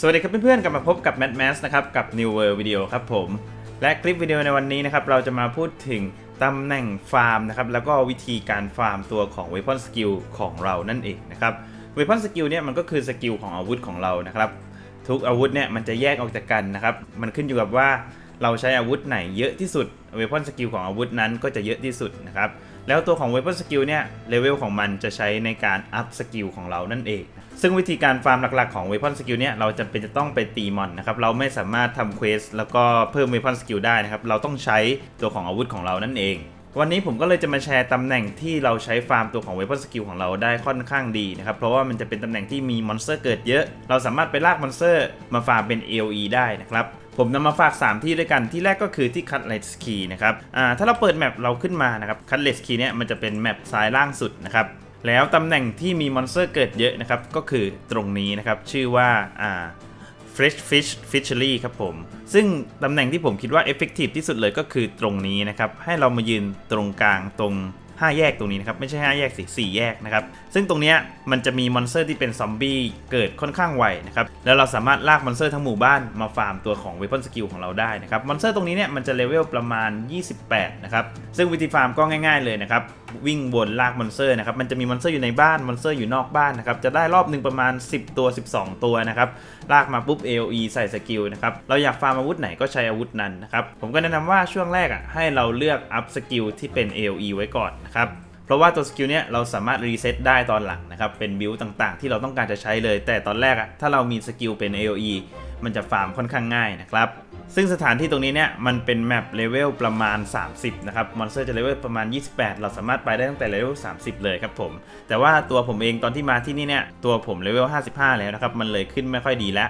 สวัสดีครับเพื่อนๆ กลับมาพบกับ Mad Max นะครับ กับ New World Video ครับผม และคลิปวิดีโอในวันนี้นะครับ เราจะมาพูดถึงตำแหน่งฟาร์มนะครับ แล้วก็วิธีการฟาร์มตัวของ Weapon Skill ของเรานั่นเองนะครับ Weapon Skill เนี่ยมันก็คือสกิลของอาวุธของเรานะครับ ทุกอาวุธเนี่ยมันจะแยกออกจากกันนะครับ มันขึ้นอยู่กับว่าเราใช้อาวุธไหนเยอะที่สุด Weapon Skill ของอาวุธนั้นก็จะเยอะที่สุดนะครับ แล้วตัวของ Weapon Skill เนี่ยเลเวลของมันจะใช้ในการอัพสกิลของเรานั่นเอง ซึ่งวิธีการฟาร์มหลักๆของ Weapon Skill เนี่ยเราจำเป็นจะต้องไปตีมอนนะครับ เราไม่สามารถทำเควสแล้วก็เพิ่ม Weapon Skill ได้นะครับ เราต้องใช้ตัวของอาวุธของเรานั่นเอง วันนี้ผมก็เลยจะมาแชร์ตำแหน่งที่เราใช้ฟาร์มตัวของ Weapon Skill ของเราได้ค่อนข้างดีนะครับ เพราะว่ามันจะเป็นตำแหน่งที่มีมอนสเตอร์เกิดเยอะ เราสามารถไปลากมอนสเตอร์มาฟาร์มเป็น AOE ได้นะครับ ผมนำมาฝาก 3 ที่ด้วยกันที่แรกก็คือที่ Cutlass Key นะครับอ่าถ้าเราเปิดแมปเราขึ้นมานะครับ Cutlass Key เนี่ยมันจะเป็นแมปซ้ายล่างสุดนะครับแล้วตำแหน่งที่มีมอนสเตอร์เกิดเยอะนะครับก็คือตรงนี้นะครับชื่อว่าอ่า Fresh Fish Fishery ครับผม ซึ่งตำแหน่งที่ผมคิดว่า Effective ที่สุดเลยก็คือตรงนี้นะครับ ให้เรามายืนตรงกลางตรง 5 แยกตรงนี้นะครับ ไม่ใช่ 5 แยกสิ4แยกนะครับ ซึ่งตรงนี้มันจะมีมอนสเตอร์ที่เป็นซอมบี้เกิดค่อนข้างไวนะครับ แล้วเราสามารถลากมอนสเตอร์ทั้งหมู่บ้านมาฟาร์มตัวของเวพอนสกิลของเราได้นะครับ มอนสเตอร์ตรงนี้เนี่ยมันจะเลเวลประมาณ 28 นะครับ ซึ่งวิธีฟาร์มก็ง่าย ๆเลยนะครับวิ่งวนลากมอนสเตอร์นะครับมันจะมีมอนสเตอร์อยู่ในบ้านมอนสเตอร์อยู่นอกบ้านนะครับจะได้รอบหนึ่งประมาณ 10 ตัว 12 ตัวนะครับลากมาปุ๊บ AOE ใส่สกิลนะครับเราอยากฟาร์มอาวุธไหนก็ใช้อาวุธนั้นนะครับผมก็แนะนำว่าช่วงแรกอะให้เราเลือกอัพสกิลที่เป็น AOE ไว้ก่อนนะครับเพราะว่าตัวสกิลเนี้ยเราสามารถรีเซ็ตได้ตอนหลังนะครับ เป็นบิลต่างๆ ที่เราต้องการจะใช้เลย แต่ตอนแรกอะถ้าเรามีสกิลเป็น AOE มันจะฟาร์มค่อนข้างง่ายนะครับ ซึ่งสถานที่ตรงนี้เนี่ยมันเป็นแมปเลเวลประมาณ 30 นะครับ มอนสเตอร์จะเลเวลประมาณ 28 เราสามารถไปได้ตั้งแต่เลเวล 30 เลยครับผม แต่ว่าตัวผมเองตอนที่มาที่นี่เนี่ย ตัวผมเลเวล 55 แล้วนะครับ มันเลยขึ้นไม่ค่อยดีแล้ว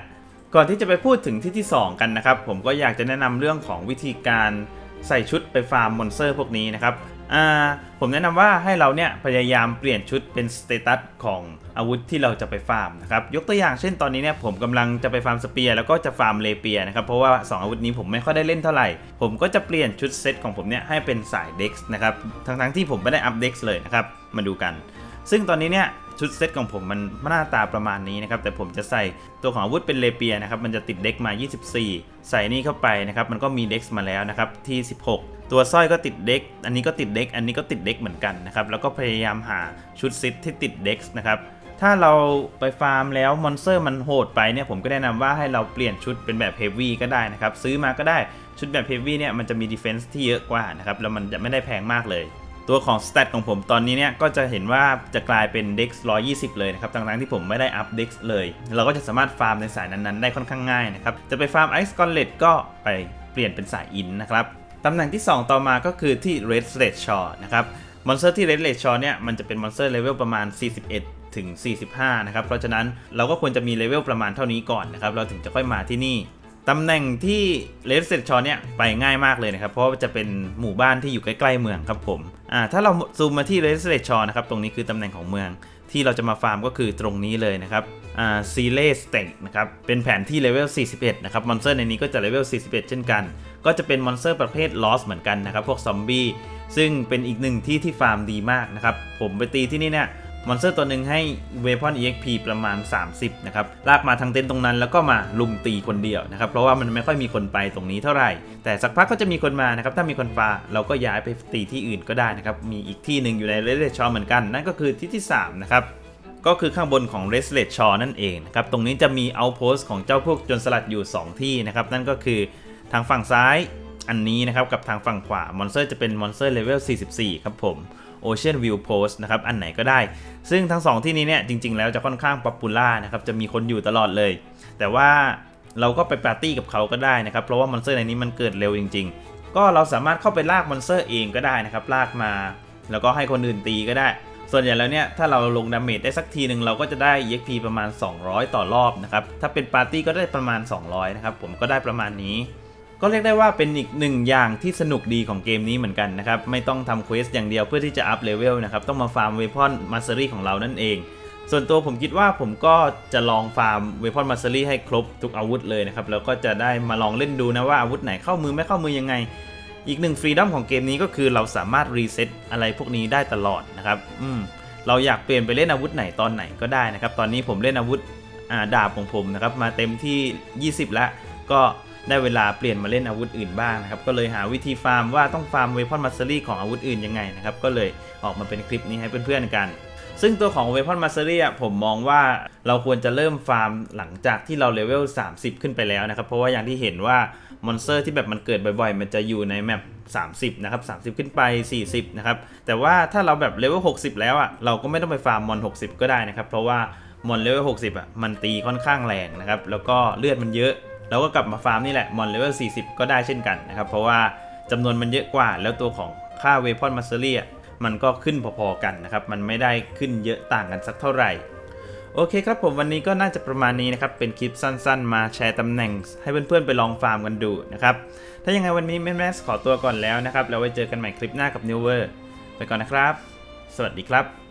ก่อนที่จะไปพูดถึงที่ที่ 2 กันนะครับ ผมก็อยากจะแนะนำเรื่องของวิธีการใส่ชุดไปฟาร์มมอนสเตอร์พวกนี้นะครับ ผมแนะนำว่าให้เราเนี่ยพยายามเปลี่ยนชุดเป็นสเตตัสของอาวุธที่เราจะไปฟาร์มนะครับยกตัวอย่างเช่นตอนนี้เนี่ยผมกำลังจะไปฟาร์มสเปียร์แล้วก็จะฟาร์มเลเปียนะครับเพราะว่า 2 อาวุธนี้ผมไม่ค่อยได้เล่นเท่าไหร่ ผมก็จะเปลี่ยนชุดเซตของผมเนี่ยให้เป็นสายเด็กซ์นะครับทั้งๆที่ผมไม่ได้อัพเด็กซ์เลยนะครับมาดูกัน ซึ่งตอนนี้เนี่ย ชุดเซตของผมมันหน้าตาประมาณนี้นะครับ แต่ผมจะใส่ตัวของอาวุธเป็นเลเปียนะครับ มันจะติดเด็กมา 24 ใส่นี่เข้าไปนะครับ มันก็มีเด็กมาแล้วนะครับที่ 16ตัวสร้อยก็ติดเด็ก อันนี้ก็ติดเด็ก อันนี้ก็ติดเด็กเหมือนกันนะครับ แล้วก็พยายามหาชุดเซตที่ติดเด็กนะครับ ถ้าเราไปฟาร์มแล้วมอนสเตอร์มันโหดไปเนี่ย ผมก็แนะนำว่าให้เราเปลี่ยนชุดเป็นแบบเฮฟวี่ก็ได้นะครับ ซื้อมาก็ได้ ชุดแบบเฮฟวี่เนี่ยมันจะมีดีเฟนส์ที่เยอะกว่านะครับ แล้วมันจะไม่ได้แพงมากเลย ตัวของสเตตของผมตอนนี้เนี่ยก็จะเห็นว่าจะกลายเป็น Dex 120 เลยนะครับทั้งๆที่ผมไม่ได้อัพ Dex เลย เราก็จะสามารถฟาร์มในสายนั้นๆ ได้ค่อนข้างง่ายนะครับ จะไปฟาร์ม Ice Gauntlet ก็ไปเปลี่ยนเป็นสายอินนะครับ ตำแหน่งที่ 2 ต่อมาก็คือที่ Red Slate Shaw นะครับ มอนสเตอร์ที่ Red Slate Shaw เนี่ยมันจะเป็นมอนสเตอร์เลเวลประมาณ 41ถึง 45 นะครับ เพราะฉะนั้นเราก็ควรจะมีเลเวลประมาณเท่านี้ก่อนนะครับ เราถึงจะค่อยมาที่นี่ ตำแหน่งที่เลสเซตชอนเนี่ยไปง่ายมากเลยนะครับ เพราะจะเป็นหมู่บ้านที่อยู่ใกล้ๆเมืองครับผมอ่าถ้าเราซูมมาที่เลสเซตชอนะครับตรงนี้คือตำแหน่งของเมือง ที่เราจะมาฟาร์มก็คือตรงนี้เลยนะครับอ่าซีเลสเต็กนะครับเป็นแผนที่เลเวล 41 นะครับมอนสเตอร์ในนี้ก็จะเลเวล 41 เช่นกัน ก็จะเป็นมอนสเตอร์ประเภทลอสเหมือนกันนะครับพวกซอมบี้ซึ่งเป็นอีกหนึ่งที่ที่ฟาร์มดีมากนะครับผมไปตีที่นี่เนี่ย มอนสเตอร์ตัวหนึ่งให้เวพอน EXP ประมาณ 30 นะครับ ลากมาทางเต็นท์ตรงนั้นแล้วก็มาลุมตีคนเดียวนะครับ เพราะว่ามันไม่ค่อยมีคนไปตรงนี้เท่าไหร่ แต่สักพักก็จะมีคนมานะครับ ถ้ามีคนฟาเราก็ย้ายไปตีที่อื่นก็ได้นะครับ มีอีกที่หนึ่งอยู่ในเรดเดชอเหมือนกัน นั่นก็คือที่ที่ 3 นะครับก็คือข้างบนของ r e s l e t Shaw นั่นเองครับ ตรงนี้จะมี outpost ของเจ้าพวกจนสลัดอยู่ 2 ที่นะครับ นั่นก็คือทางฝั่งซ้ายอันนี้นะครับ กับทางฝั่งขวามอนสเตอร์จะเป็นมอนสเตอร์เลเวล44 ครับผม Ocean View Post นะครับอันไหนก็ได้ ซึ่งทั้ง 2 ที่นี้เนี่ยจริง ๆ แล้วจะค่อนข้างป๊อปปูล่านะครับจะมีคนอยู่ตลอดเลย แต่ว่าเราก็ไปปาร์ตี้กับเขาก็ได้นะครับ เพราะว่ามอนสเตอร์ในนี้มันเกิดเร็วจริง ๆ ก็เราสามารถเข้าไปลากมอนสเตอร์เองก็ได้นะครับลากมา แล้วก็ให้คนอื่นตีก็ได้ ส่วนใหญ่แล้วเนี่ยถ้าเราลงดาเมจได้สักทีหนึ่งเราก็จะได้ EXP ประมาณ 200 ต่อรอบนะครับถ้าเป็นปาร์ตี้ก็ได้ประมาณ 200นะครับผมก็ได้ประมาณนี้ ก็เรียกได้ว่าเป็นอีกหนึ่งอย่างที่สนุกดีของเกมนี้เหมือนกันนะครับ ไม่ต้องทำเควสอย่างเดียวเพื่อที่จะอัพเลเวลนะครับ ต้องมาฟาร์มเวพอนมาสเตอรี่ของเรานั่นเอง ส่วนตัวผมคิดว่าผมก็จะลองฟาร์มเวพอนมาสเตอรี่ให้ครบทุกอาวุธเลยนะครับ แล้วก็จะได้มาลองเล่นดูนะว่าอาวุธไหนเข้ามือไม่เข้ามือยังไง อีกหนึ่งฟรีดอมของเกมนี้ก็คือเราสามารถรีเซ็ตอะไรพวกนี้ได้ตลอดนะครับอืมเราอยากเปลี่ยนไปเล่นอาวุธไหนตอนไหนก็ได้นะครับ ตอนนี้ผมเล่นอาวุธอาดาบของผมนะครับมาเต็มที่ 20 แล้วก็ ได้เวลาเปลี่ยนมาเล่นอาวุธอื่นบ้างนะครับ ก็เลยหาวิธีฟาร์มว่าต้องฟาร์มเวพอนมัสเซอรี่ของอาวุธอื่นยังไงนะครับ ก็เลยออกมาเป็นคลิปนี้ให้เพื่อนๆกัน ซึ่งตัวของเวพอนมัสเซอรี่ผมมองว่าเราควรจะเริ่มฟาร์มหลังจากที่เราเลเวล 30 ขึ้นไปแล้วนะครับ เพราะว่าอย่างที่เห็นว่ามอนสเตอร์ที่แบบมันเกิดบ่อยๆ มันจะอยู่ในแมป30 นะครับ 30 ขึ้นไป 40 นะครับ แต่ว่าถ้าเราแบบเลเวล 60 แล้วอะ เราก็ไม่ต้องไปฟาร์มมอน 60 ก็ได้นะครับ เพราะว่ามอนเลเวล 60 อะ มันตีค่อนข้างแรงนะครับ แล้วก็เลือดมันเยอะ เราก็กลับมาฟาร์มนี่แหละมอนเลเวล40 ก็ได้เช่นกันนะครับ เพราะว่าจำนวนมันเยอะกว่า แล้วตัวของค่าเวพอนมัสเซอรี่มันก็ขึ้นพอๆกันนะครับ มันไม่ได้ขึ้นเยอะต่างกันสักเท่าไหร่ โอเคครับผมวันนี้ก็น่าจะประมาณนี้นะครับ เป็นคลิปสั้นๆ มาแชร์ตำแหน่ง ให้เพื่อนๆไปลองฟาร์มกันดูนะครับ ถ้ายังไงวันนี้แม่แมสขอตัวก่อนแล้วนะครับ แล้วไว้เจอกันใหม่คลิปหน้ากับ New w o r ไปก่อนนะครับ สวัสดีครับ